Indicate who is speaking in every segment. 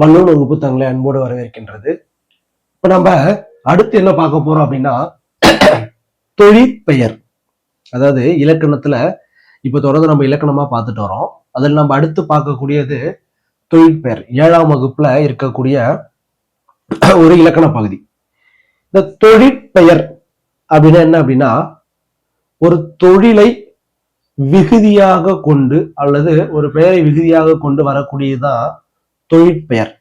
Speaker 1: வல்லூர் வகுப்பு தங்களை அன்போடு வரவேற்கின்றது. இப்போ நம்ம அடுத்து என்ன பார்க்க போறோம் அப்படின்னா தொழிற்பெயர். அதாவது இலக்கணத்துல இப்போ தொடர்ந்து நம்ம இலக்கணமா பார்த்துட்டு வரோம். அதில் நம்ம அடுத்து பார்க்கக்கூடியது தொழிற்பெயர். ஏழாம் வகுப்புல இருக்கக்கூடிய ஒரு இலக்கண பகுதி. இந்த தொழிற்பெயர் அப்படின்னா என்ன அப்படின்னா ஒரு தொழிலை விகுதியாக கொண்டு அல்லது ஒரு பெயரை விகுதியாக கொண்டு வரக்கூடியதுதான் தொழிற்பெயர்.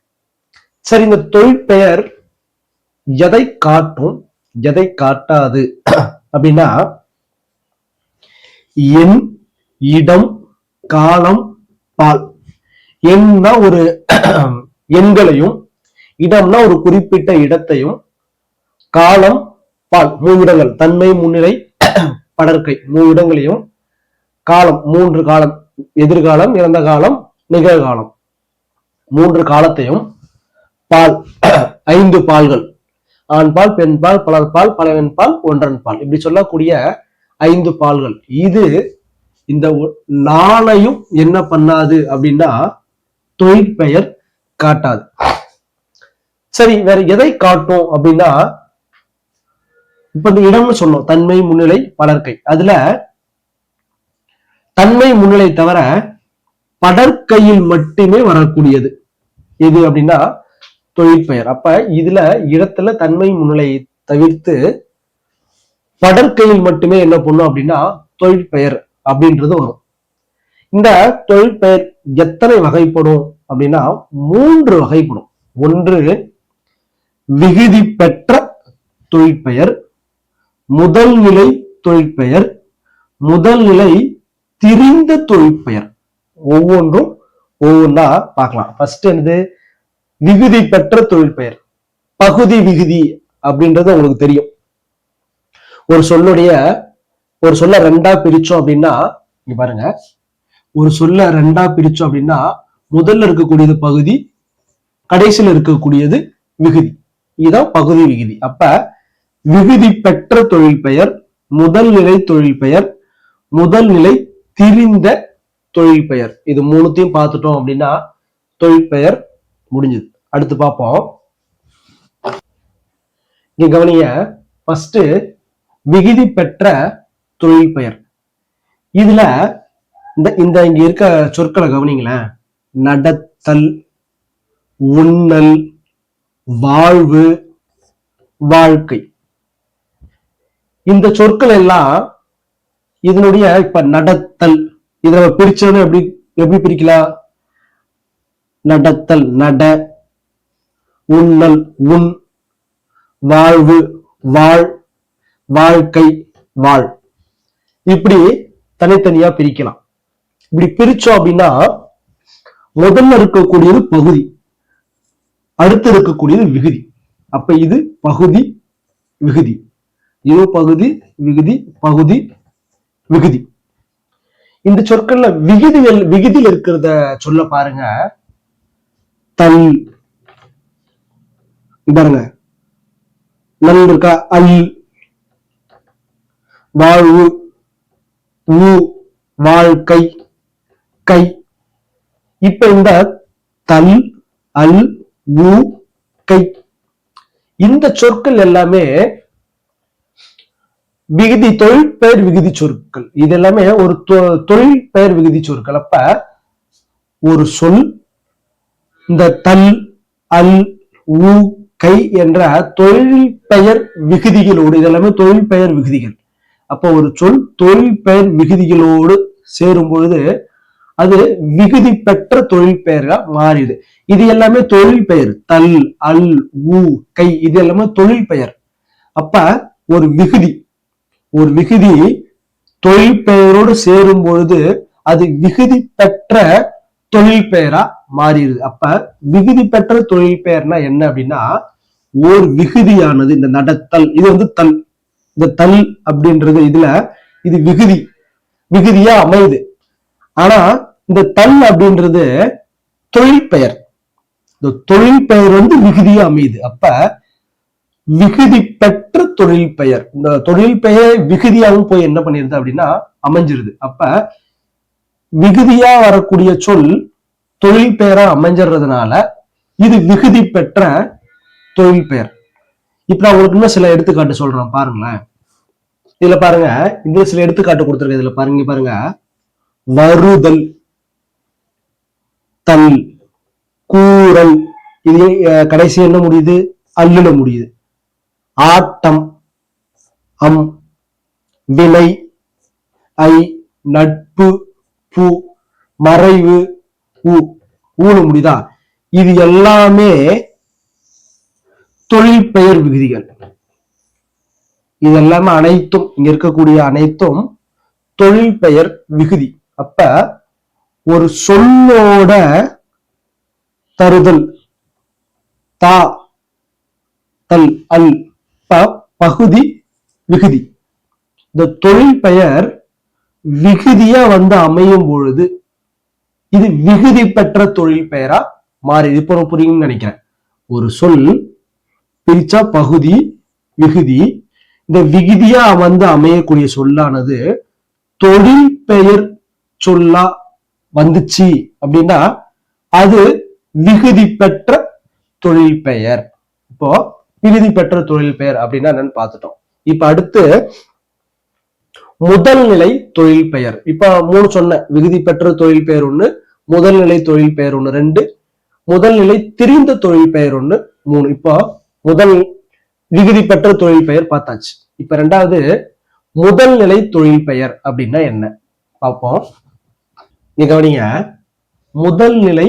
Speaker 1: சரி இந்த தொழிற்பெயர் எதை காட்டும்? எதை காட்டாது? அப்படின்னா எண் இடம் காலம் பால். எண்ணா ஒரு எண்களையும் இடம்னா ஒரு குறிப்பிட்ட இடத்தையும் காலம் பால் மூவிடங்கள் தன்மை முன்னிலை படற்கை மூவிடங்களையும் காலம் மூன்று காலம் எதிர்காலம் இறந்த காலம் நிகழ்காலம். மூன்று காலத்தையும் பால் ஐந்து பால்கள். ஆண் பால் பெண் பால் பலர் பால் பலவன் பால் ஒன்றன் பால். இப்படி சொல்லக்கூடிய ஐந்து பால்கள். இது இந்த நாளையும் என்ன பண்ணாது அப்படின்னா தொழிற்பெயர் காட்டாது. சரி வேற எதை காட்டும் அப்படின்னா இப்ப இந்த இடம்னு சொன்னோம் தன்மை முன்னிலை படற்கை. அதுல தன்மை முன்னிலை தவிர படற்கையில் மட்டுமே வரக்கூடியது. எது அப்படின்னா தொழிற்பெயர். அப்ப இதுல இடத்துல தன்மை முன்னிலையை தவிர்த்து படற்கையில் மட்டுமே என்ன பண்ணும் அப்படின்னா தொழிற்பெயர் அப்படின்றது வரும். இந்த தொழிற்பெயர் எத்தனை வகைப்படும் அப்படின்னா மூன்று வகைப்படும். ஒன்று விகுதி பெற்ற தொழிற்பெயர் முதல் நிலை தொழிற்பெயர் முதல் நிலை திரிந்த தொழிற்பெயர். ஒவ்வொன்றும் ஒவ்வொன்றா பார்க்கலாம். ஃபர்ஸ்ட் என்னது? விகுதி பெற்ற தொழில் பெயர் பகுதி விகுதி அப்படின்றது உங்களுக்கு தெரியும். ஒரு சொல்லுடைய ஒரு சொல்ல ரெண்டா பிரிச்சோம் அப்படின்னா இங்க பாருங்க. ஒரு சொல்ல ரெண்டா பிரிச்சோம் அப்படின்னா முதல்ல இருக்கக்கூடியது பகுதி கடைசியில் இருக்கக்கூடியது விகுதி இதுதான் பகுதி விகுதி அப்ப விகுதி பெற்ற தொழிற்பெயர் முதல் நிலை தொழிற்பெயர் முதல் நிலை திரிந்த தொழிற்பெயர். இது மூணுத்தையும் பார்த்துட்டோம் அப்படின்னா தொழிற்பெயர் முடிஞ்சது. அடுத்து பார்ப்போம். இங்க கவனிய ஃபர்ஸ்ட் விகுதி பெற்ற தொழிற்பெயர். இதுல இந்த இந்த இங்க இருக்க சொற்களை கவனிங்களேன். நடத்தல் உண்ணல் வாழ்வு வாழ்க்கை. இந்த சொற்கள் எல்லாம் இதனுடைய இப்ப நடத்தல் இதை நம்ம பிரிச்சோன்னு எப்படி எப்படி பிரிக்கலாம்? நடத்தல் நட உண்ணல் உண் வாழ்வு வாழ் வாழ்க்கை வாழ். இப்படி தனித்தனியா பிரிக்கலாம். இப்படி பிரிச்சோம் அப்படின்னா முதல்ல இருக்கக்கூடியது பகுதி அடுத்து இருக்கக்கூடியது விகுதி. அப்ப இது பகுதி விகுதி. இது பகுதி விகுதி பகுதி விகுதி. இந்த சொற்கள்ல விகிதிகள் விகிதியில் இருக்கிறத சொல்ல பாருங்க. தல். பாருங்க நல் இருக்கா அல். வாழ்வு. ஊ வாழ்க்கை. கை. இப்ப இந்த தல் அல் ஊ கை. இந்த சொற்கள் எல்லாமே விகுதி தொழில் பெயர் விகுதி சொற்கள். இது எல்லாமே ஒரு தொ- தொழில் பெயர் விகுதி சொற்கள். அப்ப ஒரு சொல் இந்த தல் அல் ஊ கை என்ற தொழில் பெயர் விகுதிகளோடு இதெல்லாமே தொழில் பெயர் விகுதிகள். அப்போ ஒரு சொல் தொழில் பெயர் விகுதிகளோடு சேரும் பொழுது அது விகுதி பெற்ற தொழில் பெயரா மாறிடுது. இது எல்லாமே தொழில் பெயர். தல் அல் ஊ கை இது எல்லாமே தொழில் பெயர். அப்ப ஒரு விகுதி ஒரு விகுதி தொழில் பெயரோடு சேரும் பொழுது அது விகுதி பெற்ற தொழில் பெயரா மாறிடுது. அப்ப விகுதி பெற்ற தொழில் பெயர்னா என்ன அப்படின்னா ஓர் விகுதியானது இந்த நடத்தல் இது வந்து தல் இந்த தல் அப்படின்றது இதுல இது விகுதி விகுதியா அமையுது. ஆனா இந்த தல் அப்படின்றது தொழில் பெயர். இந்த தொழில் பெயர் வந்து விகுதியா அமையுது. அப்ப விகுதி பெற்ற தொழில் பெயர். இந்த தொழில் பெயர் விகுதியாகவும் போய் என்ன பண்ணிருது அப்படின்னா அமைஞ்சிருது. அப்ப விகுதியா வரக்கூடிய சொல் தொழில் பெயரா அமைஞ்சிடுறதுனால இது விகுதி பெற்ற தொழில் பெயர். இப்ப நான் உங்களுக்கு இன்னும் சில எடுத்துக்காட்டு சொல்றேன் பாருங்களேன். இதுல பாருங்க இந்த சில எடுத்துக்காட்டு கொடுத்துருக்கேன் இதுல பாருங்க பாருங்க. வருதல் தல் கூறல். இது கடைசி என்ன முடியுது? அல்லுல முடியுது. ஆட்டம் அம் விலை ஐ நட்பு பூ மறைவு ஊ ஊழ முடியுதா? இது எல்லாமே தொழில் பெயர் விகுதிகள். இது எல்லாமே அனைத்தும் இங்க இருக்கக்கூடிய அனைத்தும் தொழில் பெயர் விகுதி. அப்ப ஒரு சொல்லோட தருதல் தா தல் அல் ப பகுதி விகுதி. இந்த தொழில் பெயர் விகுதியா வந்து அமையும் பொழுது இது விகுதி பெற்ற தொழில் பெயரா மாறி. இது புரியும்னு நினைக்கிறேன். ஒரு சொல் பிரிச்சா பகுதி விகுதி. இந்த விகுதியா வந்து அமையக்கூடிய சொல்லானது தொழில் பெயர் சொல்லா வந்துச்சு அப்படின்னா அது விகுதி பெற்ற தொழில் பெயர். இப்போ விகுதி பெற்ற தொழில் பெயர் அப்படின்னா என்னன்னு பார்த்துட்டோம். இப்ப அடுத்து முதல் நிலை தொழில் பெயர். இப்ப மூணு சொன்ன விகுதி பெற்ற தொழில் பெயர் ஒண்ணு முதல் நிலை தொழில் பெயர் ஒண்ணு ரெண்டு முதல் நிலை திரிந்த தொழில் பெயர் ஒண்ணு மூணு. இப்போ முதல் விகுதி பெற்ற தொழில் பெயர் பார்த்தாச்சு. இப்ப ரெண்டாவது முதல் நிலை தொழில் பெயர் அப்படின்னா என்ன? பார்ப்போம். நீங்க கவனிங்க. முதல் நிலை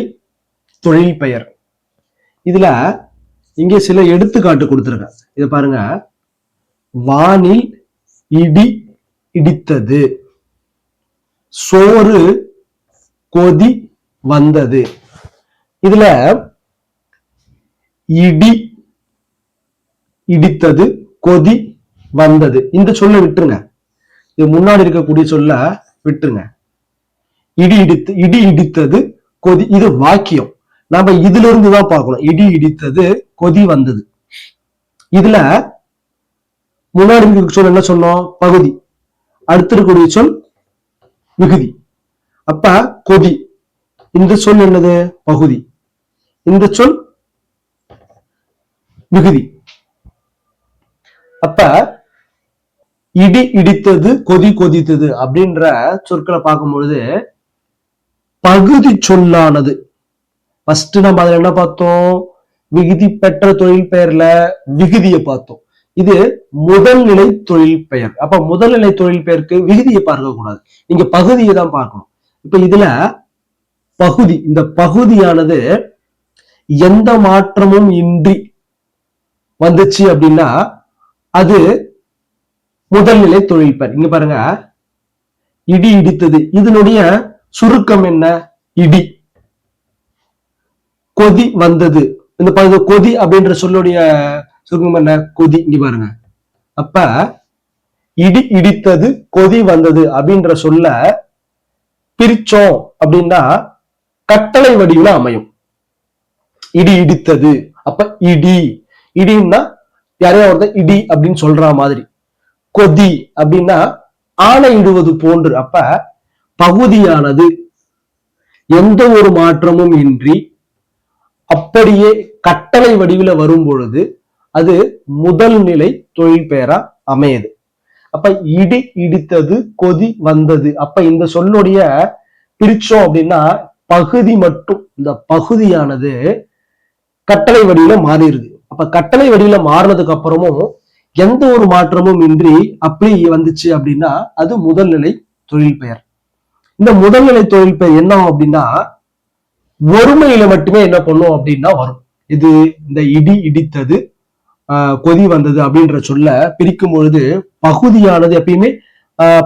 Speaker 1: தொழில் பெயர். இதுல இங்க சில எடுத்துக்காட்டு கொடுத்துருக்கேன் இத பாருங்க. வானில் இடி இடித்தது. சோறு கொதி வந்தது. இதுல இடி இடித்தது கொதி வந்தது. இந்த சொல்ல விட்டுருங்க. இது முன்னாடி இருக்கக்கூடிய சொல்ல விட்டுருங்க. இடி இடித்து இடி இடித்தது கொதி இது வாக்கியம். நாம இதுல இருந்து தான் பார்க்கணும். இடி இடித்தது கொதி வந்தது. இதுல முன்னாடி இருக்க சொல் என்ன சொன்னோம்? பகுதி. அடுத்து இருக்கக்கூடிய சொல் விகுதி அப்ப கொதி. இந்த சொல் என்னது? பகுதி. இந்த சொல் விகுதி அப்ப இடி இடித்தது கொதி கொதித்தது அப்படின்ற சொற்களை பார்க்கும் பொழுது பகுதி சொல்லானது ஃபர்ஸ்ட் நம்ம அதுல என்ன பார்த்தோம்? விகுதி பெற்ற தொழில் பெயர்ல விகுதியை பார்த்தோம். இது முதல் நிலை தொழில் பெயர். அப்ப முதல் நிலை தொழில் பெயருக்கு விகுதியை பார்க்க கூடாது. நீங்க பகுதியை தான் பார்க்கணும். இப்ப இதுல பகுதி இந்த பகுதியானது எந்த மாற்றமும் இன்றி வந்துச்சு அப்படின்னா அது முதல் நிலை தொழில் பெயர். இங்க பாருங்க. இடி இடித்தது. இதனுடைய சுருக்கம் என்ன? இடி. கொதி வந்தது. இந்த ப- கொதி அப்படின்ற சொல்லுடைய சுருக்கம் என்ன? கொதி. இங்க பாருங்க. அப்ப இடி இடித்தது கொதி வந்தது அப்படின்ற சொல்ல பிரிச்சோம் அப்படின்னா கட்டளை வடிவில் அமையும். இடி இடித்தது. அப்ப இடி. இடின்னா யாரையா ஒருத்தர் இடி அப்படின்னு சொல்ற மாதிரி. கொதி அப்படின்னா ஆணையிடுவது போன்று. அப்ப பகுதியானது எந்த ஒரு மாற்றமும் இன்றி அப்படியே கட்டளை வடிவில வரும் பொழுது அது முதல் நிலை தொழில் பெயரா அமையுது. அப்ப இடி இடித்தது கொதி வந்தது. அப்ப இந்த சொல்லுடைய பிரிச்சோம் அப்படின்னா பகுதி மட்டும் இந்த பகுதியானது கட்டளை வடிவில மாறிடுது. அப்ப கட்டளை வடிவில மாறினதுக்கு அப்புறமும் எந்த ஒரு மாற்றமும் இன்றி அப்படி வந்துச்சு அப்படின்னா அது முதல்நிலை தொழில் பெயர். இந்த முதல்நிலை தொழில் பெயர் என்ன அப்படின்னா ஒருமையில மட்டுமே என்ன பண்ணும் அப்படின்னா வரும். இது இந்த இடி இடித்தது ஆஹ் கொதி வந்தது அப்படின்ற சொல்ல பிரிக்கும் பொழுது பகுதியானது எப்பயுமே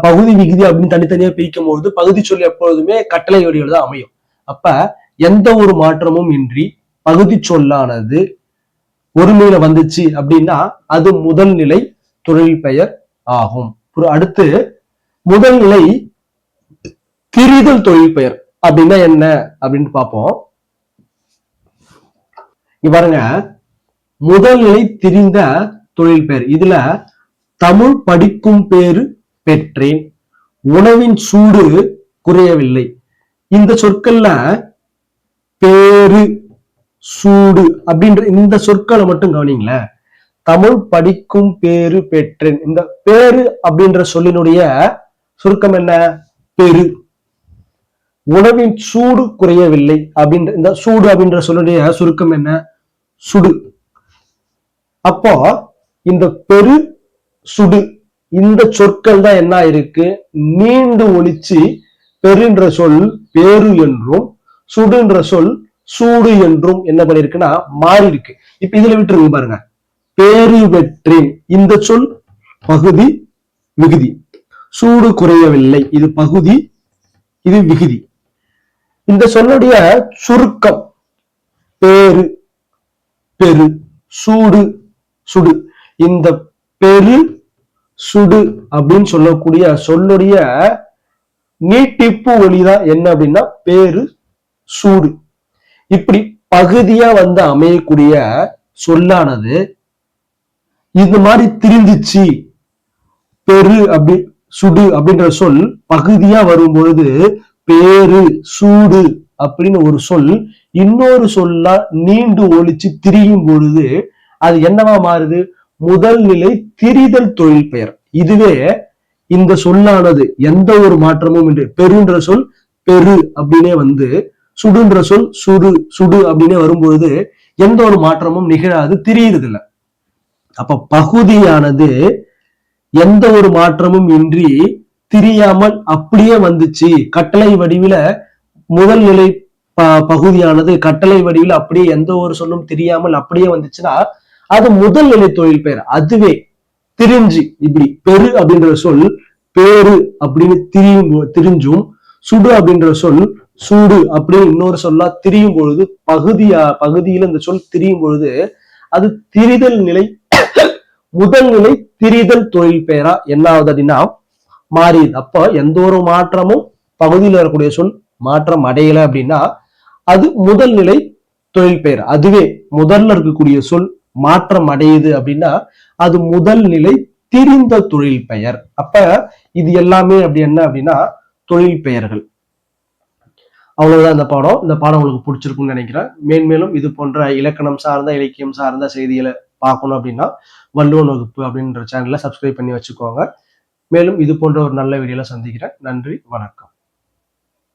Speaker 1: பகுதி விகுதி அப்படின்னு தனித்தனியா பிரிக்கும் பொழுது பகுதி சொல் எப்பொழுதுமே கட்டளை வடிவில் தான் அமையும். அப்ப எந்த ஒரு மாற்றமும் இன்றி பகுதி சொல்லானது ஒருமையில வந்துச்சு அப்படின்னா அது முதல் நிலை தொழில் பெயர் ஆகும். அடுத்து முதல் நிலை திரிதல் தொழில் பெயர். அப்படின்னா என்ன? அப்படின்னு பார்ப்போம். இங்க பாருங்க. முதல் நிலை திரிந்த தொழில் பெயர். இதுல தமிழ் படிக்கும் பேரு பெற்றேன். உணவின் சூடு குறையவில்லை. இந்த சொற்கள்ல பேரு சூடு அப்படின்ற இந்த சொற்களை மட்டும் கவனிங்களேன். தமிழ் படிக்கும் பேரு பெற்றேன். இந்த பேரு அப்படின்ற சொல்லினுடைய சுருக்கம் என்ன? பெரு. உணவின் சூடு குறையவில்லை அப்படின்ற இந்த சூடு அப்படின்ற சொல்லுடைய சுருக்கம் என்ன? சுடு. அப்போ இந்த பெரு சுடு இந்த சொற்கள் தான் என்ன இருக்கு நீண்டு ஒழிச்சு பெருன்ற சொல் பேரு என்றும் சுடுன்ற சொல் சூடு என்றும் என்ன பண்ணிருக்குன்னா மாறி இருக்கு இப்ப இதுல விட்டுருங்க பாருங்க. பேரு வெற்றேன் இந்த சொல் பகுதி விகுதி. சூடு குறையவில்லை இது பகுதி இது விகுதி. இந்த சொல்லுடைய சுருக்கம். பேரு பெரு சூடு சுடு. இந்த பெரு சுடு அப்படின்னு சொல்லக்கூடிய சொல்லுடைய நீட்டிப்பு ஒளிதான் என்ன அப்படின்னா பேரு சூடு. இப்படி பகுதியா வந்து அமையக்கூடிய சொல்லானது இந்த மாதிரி திரிந்துச்சு பெரு அப்படி சுடு அப்படின்ற சொல் பகுதியா வரும் பொழுது பேரு சூடு அப்படின்னு ஒரு சொல். இன்னொரு சொல்லா நீண்டு ஒழிச்சு திரியும் பொழுது அது என்னவா மாறுது? முதல் நிலை திரிதல் தொழில் பெயர். இதுவே இந்த சொல்லானது எந்த ஒரு மாற்றமும் இன்றி பெருன்ற சொல் பெரு அப்படின்னே வந்து சுடுன்ற சொல் சுடு சுடு அப்படின்னே வரும்பொழுது எந்த ஒரு மாற்றமும் நிகழாது திரியுறதில்ல. அப்ப பகுதியானது எந்த ஒரு மாற்றமும் இன்றி திரியாமல் அப்படியே வந்துச்சு. கட்டளை வடிவில முதல் நிலை ப- பகுதியானது கட்டளை வடிவில் அப்படியே எந்த ஒரு சொல்லும் தெரியாமல் அப்படியே வந்துச்சுன்னா அது முதல் நிலை தொழில் பெயர். அதுவே திரிஞ்சு இப்படி பெரு அப்படின்ற சொல் பேரு அப்படின்னு திரியும் திரிஞ்சும் சுடு அப்படின்ற சொல் சூடு அப்படின்னு இன்னொரு சொல்லா திரியும் பொழுது பகுதியா பகுதியில இந்த சொல் திரியும் பொழுது அது திரிதல் நிலை முதல் நிலை திரிதல் தொழில் பெயரா என்ன ஆகுது அப்படின்னா மாறியது. அப்போ எந்த ஒரு மாற்றமும் பகுதியில் வரக்கூடிய சொல் மாற்றம் அடையல அப்படின்னா அது முதல் நிலை தொழில் பெயர். அதுவே முதல்ல இருக்கக்கூடிய சொல் மாற்றம் அடையுது அப்படின்னா அது முதல் நிலை திரிந்த தொழில் பெயர். அப்ப இது எல்லாமே அப்படி என்ன அப்படின்னா தொழில் பெயர்கள். அவ்வளவுதான் இந்த பாடம். இந்த பாடம் உங்களுக்கு பிடிச்சிருக்கும்னு நினைக்கிறேன். மேன்மேலும் இது போன்ற இலக்கணம் சார்ந்த இலக்கியம் சார்ந்த செய்திகளை பார்க்கணும் அப்படின்னா வள்ளுவன் வகுப்பு அப்படின்ற சேனலை சப்ஸ்கிரைப் பண்ணி வச்சுக்கோங்க. மேலும் இது போன்ற ஒரு நல்ல வீடியோவில் சந்திக்கிறேன். நன்றி வணக்கம்.